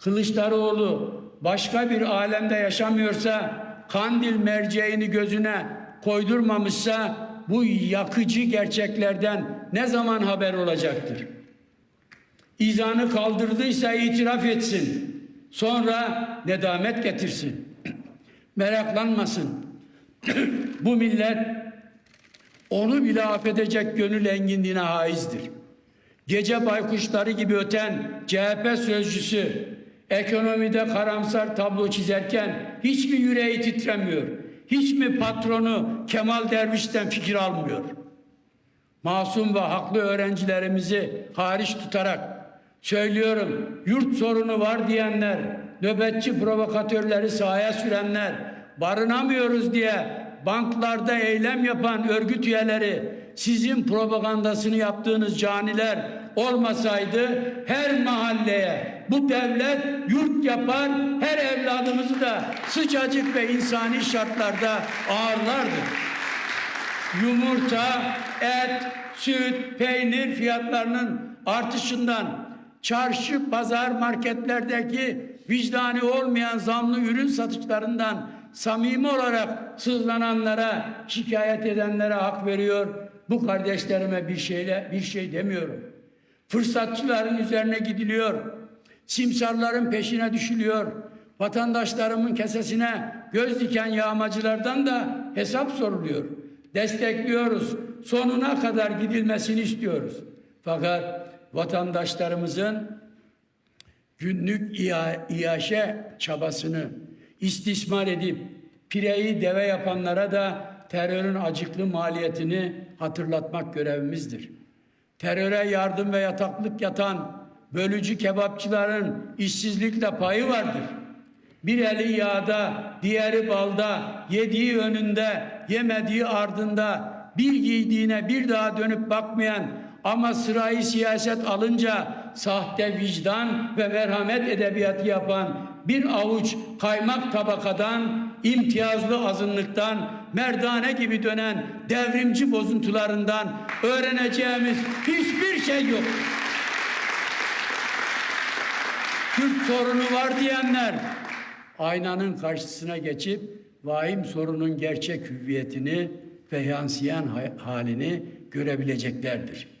Kılıçdaroğlu başka bir alemde yaşamıyorsa, kandil merceğini gözüne koydurmamışsa bu yakıcı gerçeklerden ne zaman haber olacaktır? İzanı kaldırdıysa itiraf etsin. Sonra nedamet getirsin. Meraklanmasın. bu millet onu bile affedecek gönül enginliğine haizdir. Gece baykuşları gibi öten CHP sözcüsü ekonomide karamsar tablo çizerken hiç mi yüreği titremiyor? Hiç mi patronu Kemal Derviş'ten fikir almıyor? Masum ve haklı öğrencilerimizi hariç tutarak söylüyorum yurt sorunu var diyenler, nöbetçi provokatörleri sahaya sürenler, barınamıyoruz diye banklarda eylem yapan örgüt üyeleri, sizin propagandasını yaptığınız caniler olmasaydı her mahalleye bu devlet yurt yapar, her evladımızı da sıcacık ve insani şartlarda ağırlardı yumurta, et, süt, peynir fiyatlarının artışından, çarşı, pazar, marketlerdeki vicdani olmayan zamlı ürün satışlarından samimi olarak sızlananlara, şikayet edenlere hak veriyor. Bu kardeşlerime bir şeyle bir şey demiyorum. Fırsatçıların üzerine gidiliyor. Simsarların peşine düşülüyor. Vatandaşlarımın kesesine göz diken yağmacılardan da hesap soruluyor. Destekliyoruz. Sonuna kadar gidilmesini istiyoruz. Fakat vatandaşlarımızın günlük ia- iaşe çabasını istismar edip pireyi deve yapanlara da terörün acıklı maliyetini hatırlatmak görevimizdir. Teröre yardım ve yataklık yatan bölücü kebapçıların işsizlikle payı vardır. Bir eli yağda, diğeri balda, yediği önünde, yemediği ardında, bir giydiğine bir daha dönüp bakmayan ama sırayı siyaset alınca sahte vicdan ve merhamet edebiyatı yapan bir avuç kaymak tabakadan, imtiyazlı azınlıktan, merdane gibi dönen devrimci bozuntularından öğreneceğimiz hiçbir şey yok. Kürt sorunu var diyenler aynanın karşısına geçip vahim sorunun gerçek hüviyetini ve yansıyan ha- halini görebileceklerdir.